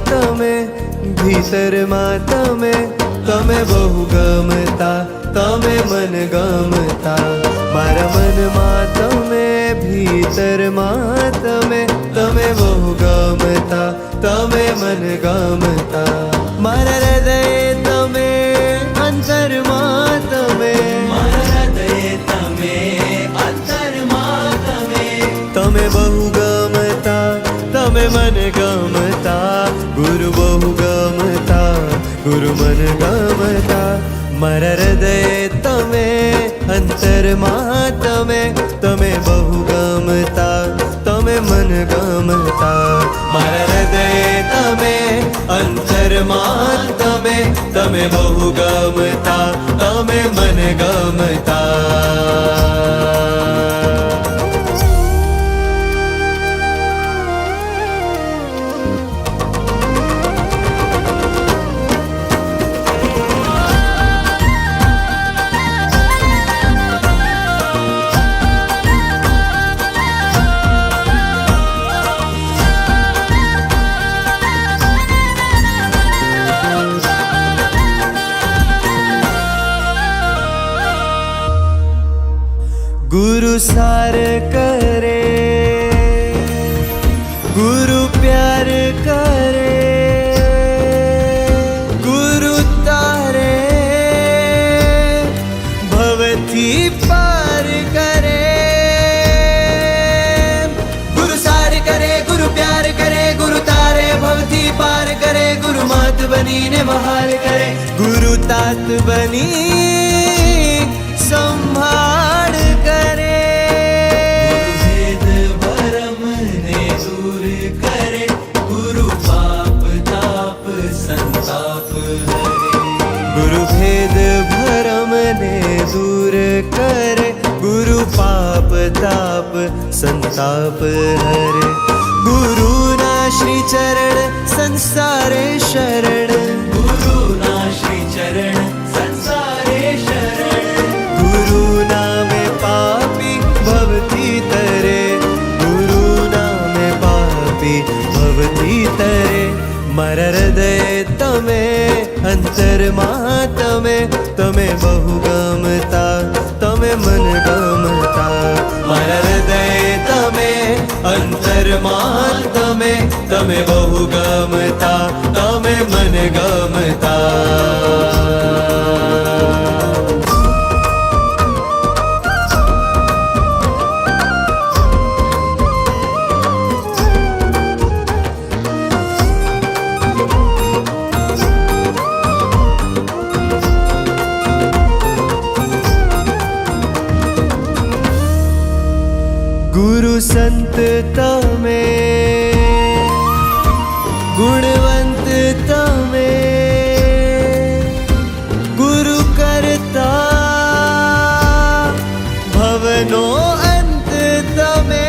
તમે ભીતરમાં તમે તમે બહુ ગમતા તમે મન ગમતા મારા મનમાં તમે ભીતરમાં તમે તમે બહુ ગમતા તમે મન ગમતા ગમતા ગુરુ મન ગમતા મારા હૃદય તમે અંતરમાં તમે તમે બહુ ગમતા તમે મન ગમતા મારા હૃદય તમે અંતરમાં તમે તમે બહુ ગમતા તમે મન ગમતા गुरु सार करे, गुरु प्यार करे, गुरु तारे, भवती पार करे। गुरु सार करे, गुरु प्यार करे, गुरु तारे, भवती पार करे, गुरु मात बनी ने बहार करे, गुरु तात बनी गुरु भेद भरम ने दूर कर। गुरु पाप ताप संताप हरे। गुरु ना श्री चरण संसारे शरण। गुरु ना श्री चरण संसारे शरण। गुरु नाम पापी भवती तरे। गुरु नाम पापी भवती तरे। मरर અંતરમાં તમે તમે બહુ ગમતા તમે મન ગમતા મારા હૃદય તમે અંતરમાં તમે તમે બહુ ગમતા તમે મન ગમતા गुरु संत तमे गुणवंत तमे गुरु करता, भवनो अंत तमे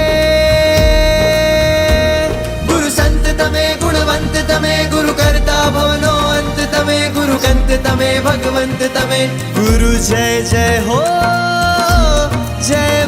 गुरु संत तमे, गुणवंत तमे, गुरु करता, भवनो अंत तमे, गुरु कंत तमे, भगवंत तमे। गुरु जय जय हो, जय